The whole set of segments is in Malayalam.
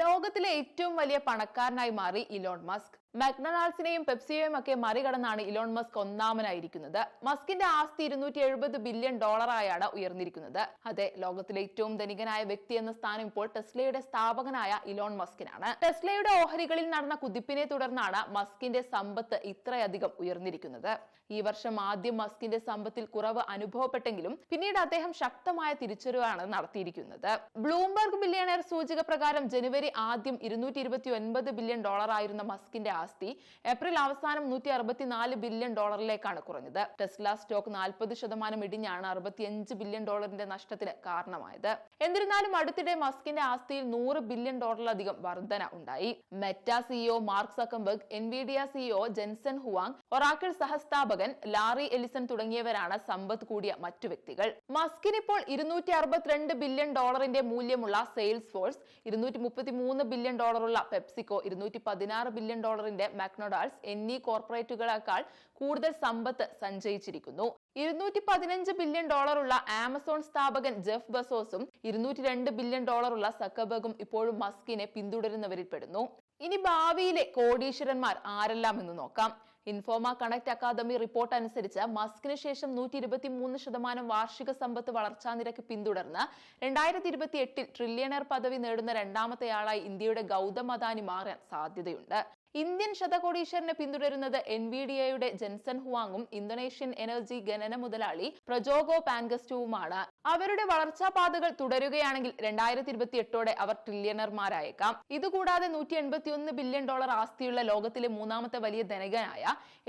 ലോകത്തിലെ ഏറ്റവും വലിയ പണക്കാരനായി മാറി ഇലോൺ മസ്ക്. മക്ഡൊണാൾഡ്സിനെയും പെപ്സിയെയും ഒക്കെ മറികടന്നാണ് ഇലോൺ മസ്ക് ഒന്നാമനായിരിക്കുന്നത്. മസ്കിന്റെ ആസ്തി ഇരുന്നൂറ്റി എഴുപത് ബില്യൺ ഡോളറായാണ് ഉയർന്നിരിക്കുന്നത്. അതെ ലോകത്തിലെ ഏറ്റവും ധനികനായ വ്യക്തി എന്ന സ്ഥാനം ഇപ്പോൾ ടെസ്ലയുടെ സ്ഥാപകനായ ഇലോൺ മസ്കിനാണ്. ടെസ്ലയുടെ ഓഹരികളിൽ നടന്ന കുതിപ്പിനെ തുടർന്നാണ് മസ്കിന്റെ സമ്പത്ത് ഇത്രയധികം ഉയർന്നിരിക്കുന്നത്. ഈ വർഷം ആദ്യം മസ്കിന്റെ സമ്പത്തിൽ കുറവ് അനുഭവപ്പെട്ടെങ്കിലും പിന്നീട് അദ്ദേഹം ശക്തമായ തിരിച്ചറിവാണ് നടത്തിയിരിക്കുന്നത്. ബ്ലൂംബർഗ് ബില്യണയർ സൂചിക പ്രകാരം ജനുവരി ആദ്യം ഇരുന്നൂറ്റി ബില്യൺ ഡോളർ ആയിരുന്ന മസ്കിന്റെ ആസ്തി ഏപ്രിൽ അവസാനം നൂറ്റി അറുപത്തിനാല് ബില്യൺ ഡോളറിലേക്കാണ് കുറഞ്ഞത്. ടെസ്ല സ്റ്റോക്ക് നാൽപ്പത് ശതമാനം ഇടിഞ്ഞാണ് അറുപത്തിയഞ്ച് ബില്യൺ ഡോളറിന്റെ നഷ്ടത്തിന് കാരണമായത്. എന്നിരുന്നാലും അടുത്തിടെ മസ്കിന്റെ ആസ്തിയിൽ നൂറ് ബില്യൺ ഡോളറിലധികം വർധന ഉണ്ടായി. Meta CEO Mark Zuckerberg Nvidia CEO Jensen Huang Oracle സഹസ്ഥാപകൻ Larry Ellison തുടങ്ങിയവരാണ് സമ്പത്ത് കൂടിയ മറ്റു വ്യക്തികൾ. മസ്കിന് ഇപ്പോൾ ഇരുന്നൂറ്റി അറുപത്തിരണ്ട് ബില്യൺ ഡോളറിന്റെ മൂല്യമുള്ള സെയിൽസ് ഫോഴ്സ് ഇരുന്നൂറ്റി മുപ്പത്തി മൂന്ന് ബില്യൺ ഡോളറുള്ള പെപ്സിക്കോ ഇരുന്നൂറ്റി പതിനാറ് ബില്യൺ ഡോളറിന്റെ മക്ഡൊണാൾഡ്സ് എന്നീ കോർപ്പറേറ്റുകളേക്കാൾ കൂടുതൽ സമ്പത്ത് സഞ്ചയിച്ചിരിക്കുന്നു. ഇരുന്നൂറ്റി പതിനഞ്ച് ബില്യൺ ഡോളറുള്ള ആമസോൺ സ്ഥാപകൻ ജെഫ് ബസോസും ഇരുന്നൂറ്റി രണ്ട് ബില്യൺ ഡോളറുള്ള സക്കബർഗും ഇപ്പോഴും മസ്കിനെ പിന്തുടരുന്നവരിൽ പെടുന്നു ഇനി ഭാവിയിലെ കോടീശ്വരന്മാർ ആരെല്ലാം എന്ന് നോക്കാം. ഇൻഫോമ കണക്ട് അക്കാദമി റിപ്പോർട്ട് അനുസരിച്ച് മസ്കിന് ശേഷം നൂറ്റി ഇരുപത്തി മൂന്ന് ശതമാനം വാർഷിക സമ്പത്ത് വളർച്ചാ നിരക്ക് പിന്തുടർന്ന് രണ്ടായിരത്തി ഇരുപത്തി എട്ടിൽ ട്രില്യണർ പദവി നേടുന്ന രണ്ടാമത്തെയാളായി ഇന്ത്യയുടെ ഗൗതം അദാനി മാറാൻ സാധ്യതയുണ്ട്. ഇന്ത്യൻ ശതകോടീശ്വരനെ പിന്തുടരുന്നത് എൻ വി ഡി എയുടെ ജെൻസൺ ഹുവാങ്ങും ഇന്തോനേഷ്യൻ എനർജി ഖനന മുതലാളി പ്രജോഗോ പാൻഗസ്റ്റുവുമാണ് അവരുടെ വളർച്ചാ പാതകൾ തുടരുകയാണെങ്കിൽ രണ്ടായിരത്തി ഇരുപത്തി എട്ടോടെ അവർ ട്രില്യണർമാരായേക്കാം. ഇതുകൂടാതെ നൂറ്റി എൺപത്തിയൊന്ന് ബില്യൺ ഡോളർ ആസ്തിയുള്ള ലോകത്തിലെ മൂന്നാമത്തെ വലിയ ധനികനായ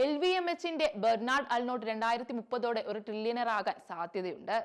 എൽ വി എം എച്ചിന്റെ ബെർണാഡ് അൽനോട്ട് രണ്ടായിരത്തി മുപ്പതോടെ ഒരു ട്രില്യണർ ആകാൻ സാധ്യതയുണ്ട്.